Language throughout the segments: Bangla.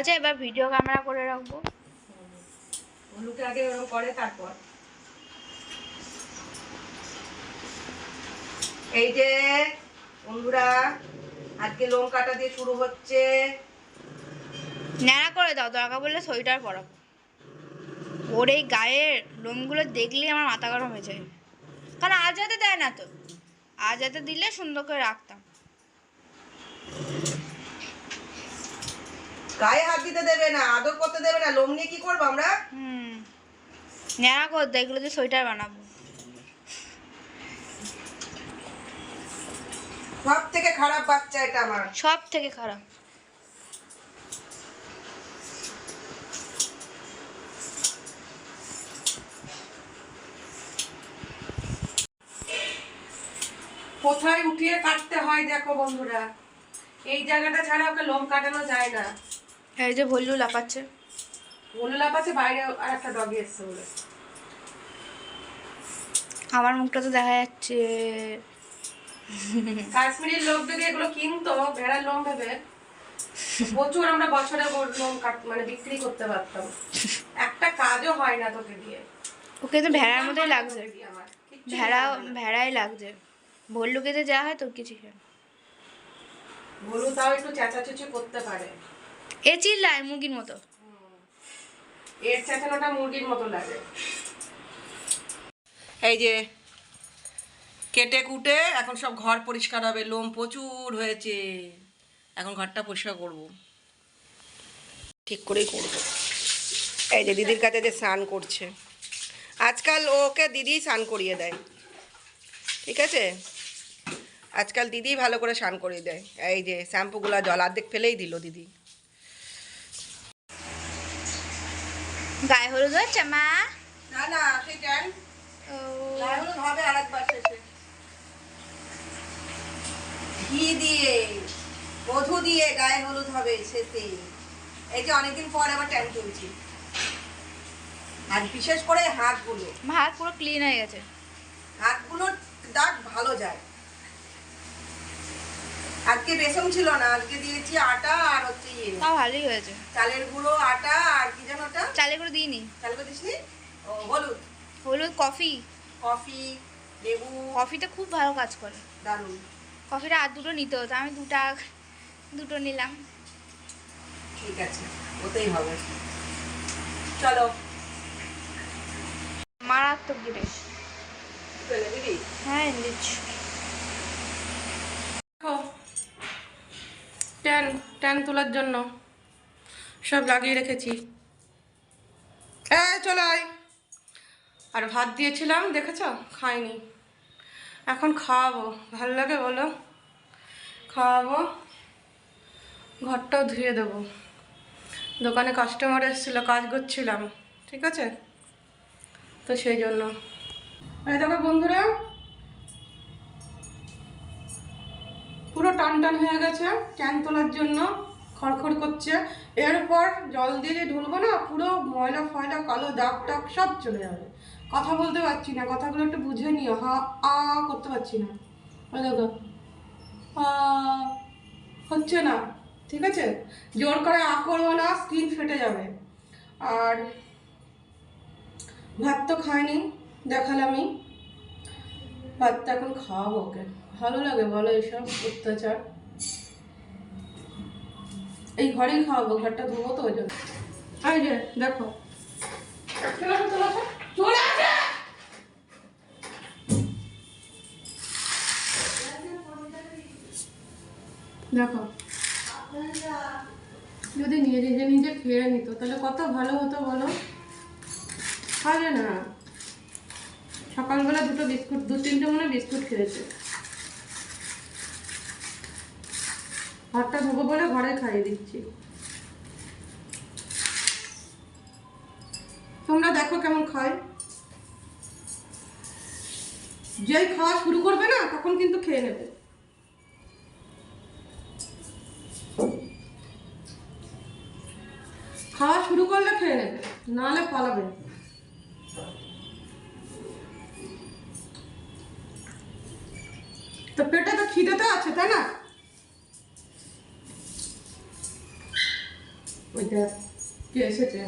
আছে এবার ভিডিও ক্যামেরা করে রাখব। হলুকে আগে ওরকম করে তারপর। এই যে বন্ধুরা আজকে লোম কাটা দিয়ে শুরু হচ্ছে। ন্যাড়া করে দাও দরকার বললে সোয়েটার পরাবো ওর এই গায়ের লোমগুলো দেখলেই আমার মাথা গরম হয়ে যায়। কারণ আজ হাতে দেয় না তো। আজ হাতে দিলে সুন্দর করে রাখতাম। গায়ে হাত দিতে দেবে না আদর করতে দেবে না লোম নিয়ে কি করব আমরা? হুম। ন্যাড়া করে এগুলো দিয়ে সোয়েটার বানাবো। সব থেকে খারাপ বাচ্চা এটা আমার। সব থেকে খারাপ। কোথায় উঠিয়ে কাটতে হয় দেখো বন্ধুরা। এই জায়গাটা ছাড়া ওকে লোম কাটানো যায় না। এই যে ভল্লু লাপাচ্ছে বলে লাপাচ্ছে বাইরে আর একটা ডগি এসছে বলে। আমার মুখটা তো দেখা যাচ্ছে। কাশ্মীরের লোক যদি এগুলো কিনতো ভেড়ার লোম ভেবে প্রচুর আমরা বছরে লোম কাট মানে বিক্রি করতে পারতাম। একটা কাজও হয় না তোকে দিয়ে। ওকে তো ভেড়ার মতোই লাগছে। ভেড়া ভেড়াই লাগছে। ভল্লুকে যে যা হয় তোর কিছু হয় না। তাও একটু চেঁচাচুচি করতে পারে। এ চিল্লায় মুরগির মতো। এর চেঁচানোটা মুরগির মতো লাগে। এই যে কেটে কুটে এখন সব ঘর পরিষ্কার হবে, লোম প্রচুর হয়েছে। এখন ঘরটা পরিষ্কার করব। ঠিক করেই করব। এই যে দিদির কাছে যে স্নান করছে। আজকাল ওকে দিদি স্নান করিয়ে দেয়। ঠিক আছে? আজকাল দিদি ভালো করে স্নান করিয়ে দেয়। এই যে শ্যাম্পুগুলো জল অর্ধেক ফেলেই দিল দিদি। গায়ে হলুদ হচ্ছে মা? না না ও। গায়ে হলুদ হবে আরেকবার শেষে। ঘি দিয়ে মধু দিয়ে গায়ে হলুদ হবে শেষে। এই যে অনেকদিন পর আবার তুলছি। আর বিশেষ করে হাতগুলো। ভাত পুরো ক্লিন হয়ে গেছে। হাতগুলোর দাগ ভালো যায়। আজকে বেসন ছিল না আজকে দিয়েছি আটা আর হচ্ছে ইয়ে। তাও ভালোই হয়েছে। চালের গুঁড়ো আটা আর কি যেন ওটা? চালে করে দিইনি। চাল করে দিসনি? ও হলুদ। হলুদ কফি। কফি লেবু। কফিটা খুব ভালো কাজ করে। দারুণ কফিটা আর দুটো নিতে হতো আমি দুটা দুটো নিলাম। ঠিক আছে ওতেই হবে। চলো। মারাত্মক জিনিস হ্যাঁ দিচ্ছি ট্যান ট্যান তোলার জন্য সব লাগিয়ে রেখেছি। হ্যাঁ চলো আয়। আর ভাত দিয়েছিলাম, দেখেছ? খাইনি। এখন খাওয়াবো। ভালো লাগে বলো? খাওয়াবো। ঘরটাও ধুয়ে দেবো। দোকানে কাস্টমার এসেছিল, কাজ করছিলাম, ঠিক আছে? তো সেই জন্য। দেখো বন্ধুরা পুরো টান টান হয়ে গেছে ক্যান তোলার জন্য খড়খড় করছে। এরপর জল দিয়ে ঢুলবো না, পুরো ময়লা ফয়লা, কালো দাগ টাক সব চলে যাবে। কথা বলতে পারছি না, কথাগুলো একটু বুঝে নিও। হা, আ করতে পারছি না। হচ্ছে না, ঠিক আছে? জোর করে আ করব না স্কিন ফেটে যাবে। আর ভাত তো খাইনি, দেখালামই। ভাতটা এখন খাওয়াবো ওকে। ভালো লাগে বলো এইসব অত্যাচার? এই ঘরেই খাওয়াবো, ঘরটা ধোবো তো ওই জন্য। দেখো! দেখো। যদি নিজে নিজে নিজে খেয়ে নিত, তাহলে কত ভালো হতো বলো? খাবে না। সকালবেলা দুটো বিস্কুট, দু তিনটে মনে বিস্কুট খেয়েছে। ভাতটা ধোবো বলে ঘরে খাইয়ে দিচ্ছি। তোমরা দেখো কেমন খায়। যেই খাওয়া শুরু করবে না, তখন কিন্তু খেয়ে নেবে। খাওয়া শুরু করলে খেয়ে নেবে, নাহলে পালাবে তো পেটে তো খিদে তো আছে, তাই না? ওইটা কে এসেছে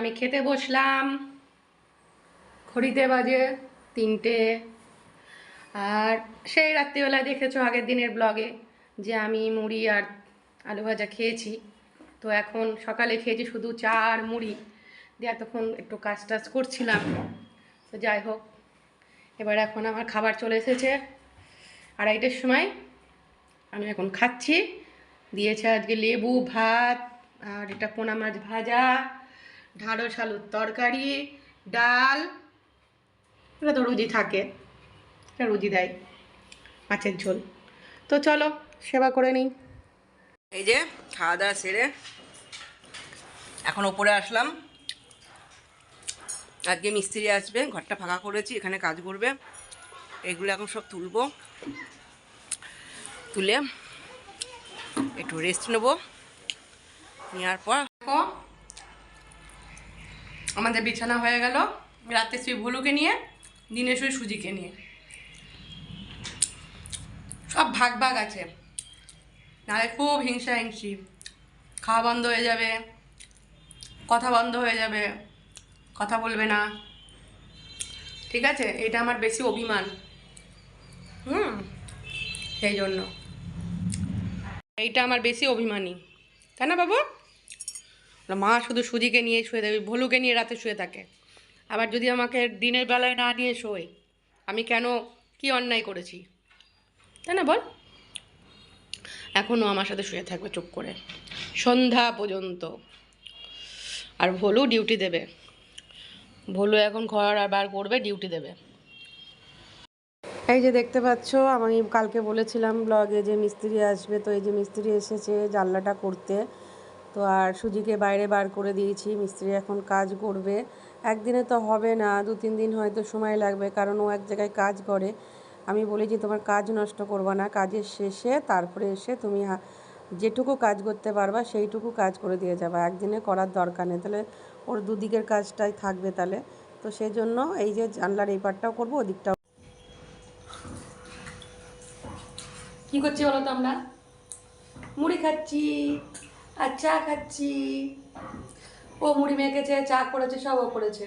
আমি খেতে বসলাম। ঘড়িতে বাজে তিনটে। আর সেই রাত্রিবেলা দেখেছ আগের দিনের ব্লগে যে আমি মুড়ি আর আলু ভাজা খেয়েছি। তো এখন সকালে খেয়েছি শুধু চা আর মুড়ি। দিয়ে তখন একটু কাজ টাজ করছিলাম। তো যাই হোক, এবার এখন আমার খাবার চলে এসেছে। আড়াইটের সময় আমি এখন খাচ্ছি। দিয়েছে আজকে লেবু, ভাত, আর এটা পোনা মাছ ভাজা। ঢাঁড়স আলুর তরকারি, ডাল, এটা তো রুজি থাকে। এটা রুজি দেয় মাছের ঝোল। তো চলো, সেবা করে নিই। এই যে, খাওয়া দাওয়া সেরে এখন ওপরে আসলাম। আজকে মিস্ত্রি আসবে, ঘরটা ফাঁকা করেছি, এখানে কাজ করবে। এগুলো এখন সব তুলবো। তুলে একটু রেস্ট নেব। নেওয়ার পর আমাদের বিছানা হয়ে গেল। রাতে শুয়ে ভুলুকে নিয়ে, দিনে শুয়ে সুজিকে নিয়ে। সব ভাগ ভাগ আছে। নাহলে খুব হিংসা হিংসি। খাওয়া বন্ধ হয়ে যাবে, কথা বন্ধ হয়ে যাবে, কথা বলবে না। ঠিক আছে? এটা আমার বেশি অভিমান। হুম? সেই জন্য। এইটা আমার বেশি অভিমানী। তাই না বাবু? মা শুধু সুজিকে নিয়ে শুয়ে থাকে, ভলুকে নিয়ে রাতে শুয়ে থাকে। আবার যদি আমাকে দিনের বেলায় না নিয়ে শোয়, আমি কেন কি অন্যায় করেছি? তাই না বল। এখনও আমার সাথে শুয়ে থাকবে চুপ করে। সন্ধ্যা পর্যন্ত। আর ভলু ডিউটি দেবে। ভলু এখন ঘর আর বার করবে, ডিউটি দেবে। এই যে দেখতে পাচ্ছ, আমি কালকে বলেছিলাম ব্লগে যে মিস্ত্রি আসবে, তো এই যে মিস্ত্রি এসেছে জানলাটা করতে। তো আর সুজিকে বাইরে বার করে দিয়েছি, মিস্ত্রি এখন কাজ করবে। একদিনে তো হবে না, দু তিন দিন হয়তো সময় লাগবে, কারণ ও এক জায়গায় কাজ করে। আমি বলি যে, তোমার কাজ নষ্ট করবা না, কাজের শেষে তারপরে এসে তুমি যেটুকু কাজ করতে পারবা, সেইটুকু কাজ করে দিয়ে যাবা। একদিনে করার দরকার নেই, তাহলে ওর দুদিকের কাজটাই থাকবে তাহলে। তো সেই জন্য এই যে জানলার এই পাটটাও করব, ওদিকটাও কি করছি বলো তো আমরা? মুড়ি খাচ্ছি। আর চা খাচ্ছি। ও মুড়ি মেখেছে চা করেছে সব ও করেছে।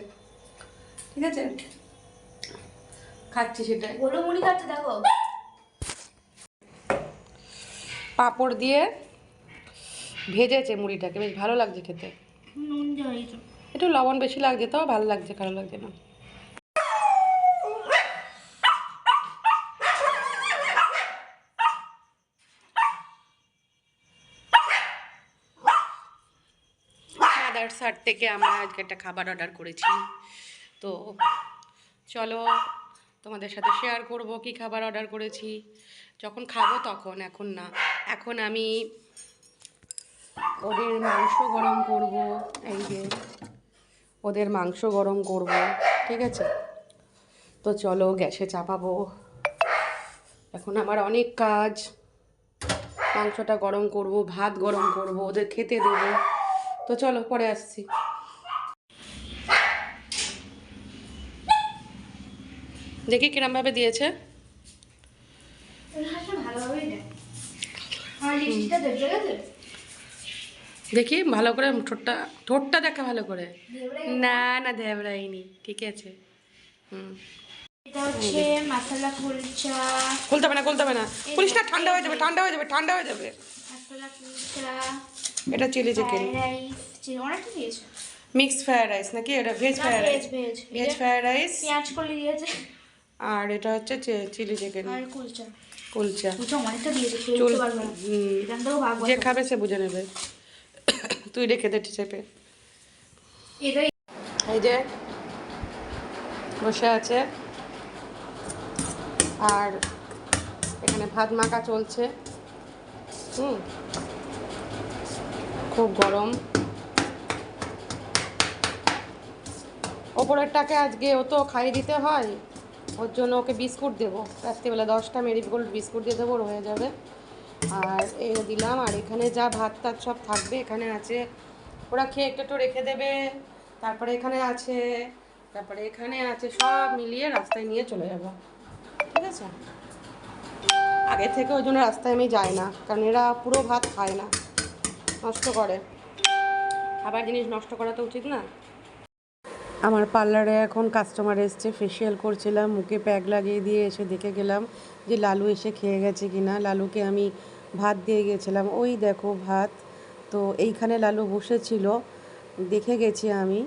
ঠিক আছে? খাচ্ছি সেটাই। বলো মুড়ি খাচ্ছে দেখো। পাঁপড় দিয়ে ভেজেছে মুড়িটাকে বেশ ভালো লাগছে খেতে। একটু লবণ বেশি লাগছে তো ভালো লাগছে খারাপ লাগছে না। মাদার সার থেকে আমরা আজকে একটা খাবার অর্ডার করেছি। তো চলো তোমাদের সাথে শেয়ার করব কি খাবার অর্ডার করেছি। যখন খাব তখন, এখন না। এখন আমি ওদের মাংস গরম করব, এই যে ওদের মাংস গরম করব, ঠিক আছে? তো চলো গ্যাসে চাপাবো। এখন আমার অনেক কাজ। মাংসটা গরম করব, ভাত গরম করব, ওদের খেতে দেবো। তো চলো পরে আসছি। দেখি কিরমভাবে দিয়েছে। দেখি। ভালো করে ঠোঁটটা ঠোঁটটা দেখা ভালো করে। না না দেবরাইনি ঠিক আছে। হুম। খুলতে হবে না খুলতে হবে না। না ঠান্ডা হয়ে যাবে ঠান্ডা হয়ে যাবে ঠান্ডা হয়ে যাবে। এটা চিলি চিকেন দিয়েছে। মিক্স ফ্রাইড রাইস নাকি? এটা ভেজ না fried rice veg fried rice পেঁয়াজ কলি দিয়েছে। আর এটা হচ্ছে চিলি চিকেন আর কুলচা। কুলচা। চুল যে খাবে সে বুঝে নেবে। তুই রেখে দে চেপে এই যে বসে আছে। আর এখানে ভাত মাখা চলছে। হুম। গরম। ওপরেরটাকে আজকে ও তো খাইয়ে দিতে হয়, ওর জন্য ওকে বিস্কুট দেবো। রাত্রিবেলা দশটা মেরিগোল্ড বিস্কুট দিয়ে দেবো, ওর হয়ে যাবে। আর এ দিলাম, আর এখানে যা ভাত টাত সব থাকবে, এখানে আছে, ওরা খেয়ে একটু একটু রেখে দেবে। তারপরে এখানে আছে, তারপরে এখানে আছে, সব মিলিয়ে রাস্তায় নিয়ে চলে যাব। ঠিক আছে? আগে থেকে ওই জন্য রাস্তায় আমি যাই না, কারণ এরা পুরো ভাত খায় না। নষ্ট করে। খাবার জিনিস নষ্ট করা তো উচিত না। আমার পার্লারে এখন কাস্টমার এসছে ফেসিয়াল করছিলাম মুখে প্যাক লাগিয়ে দিয়ে এসে দেখে গেলাম যে লালু এসে খেয়ে গেছে কিনা। লালুকে আমি ভাত দিয়ে গেছিলাম। ওই দেখো ভাত। তো এইখানে লালু বসেছিল দেখে গেছি আমি।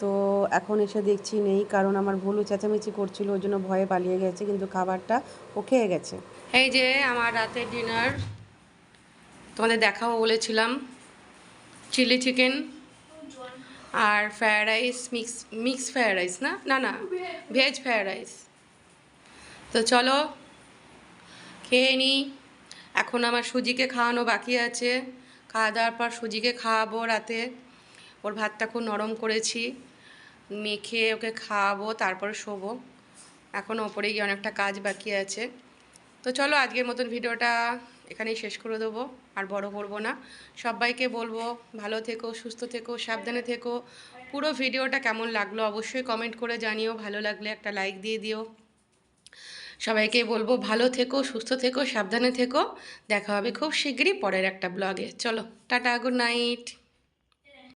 তো এখন এসে দেখছি নেই কারণ আমার ভুলু চেঁচামেচি করছিল ওই জন্য ভয়ে পালিয়ে গেছে কিন্তু খাবারটা ও খেয়ে গেছে। এই যে আমার রাতের ডিনার তোমাদের দেখাবো বলেছিলাম চিলি চিকেন আর fried rice mix mix fried rice না? না না, ভেজ ফ্রায়েড রাইস। তো চলো, খেয়ে নিই এখন আমার সুজিকে খাওয়ানো বাকি আছে। খাওয়া দাওয়ার পর সুজিকে খাওয়াবো রাতে। ওর ভাতটা খুব নরম করেছি। মেখে ওকে খাওয়াবো, তারপর শোবো। এখন ওপরে গিয়ে অনেকটা কাজ বাকি আছে। তো চলো, আজকের মতন ভিডিওটা এখানেই শেষ করে দেবো, আর বড় করব না। সবাইকে বলব, ভালো থেকো, সুস্থ থেকো, সাবধানে থেকো। পুরো ভিডিওটা কেমন লাগল অবশ্যই কমেন্ট করে জানিও, ভালো লাগলে একটা লাইক দিয়ে দিও। সবাইকে বলব, ভালো থেকো, সুস্থ থেকো, সাবধানে থেকো। দেখা হবে খুব শীঘ্রই পরের একটা ব্লগে চলো, টাটা গুড নাইট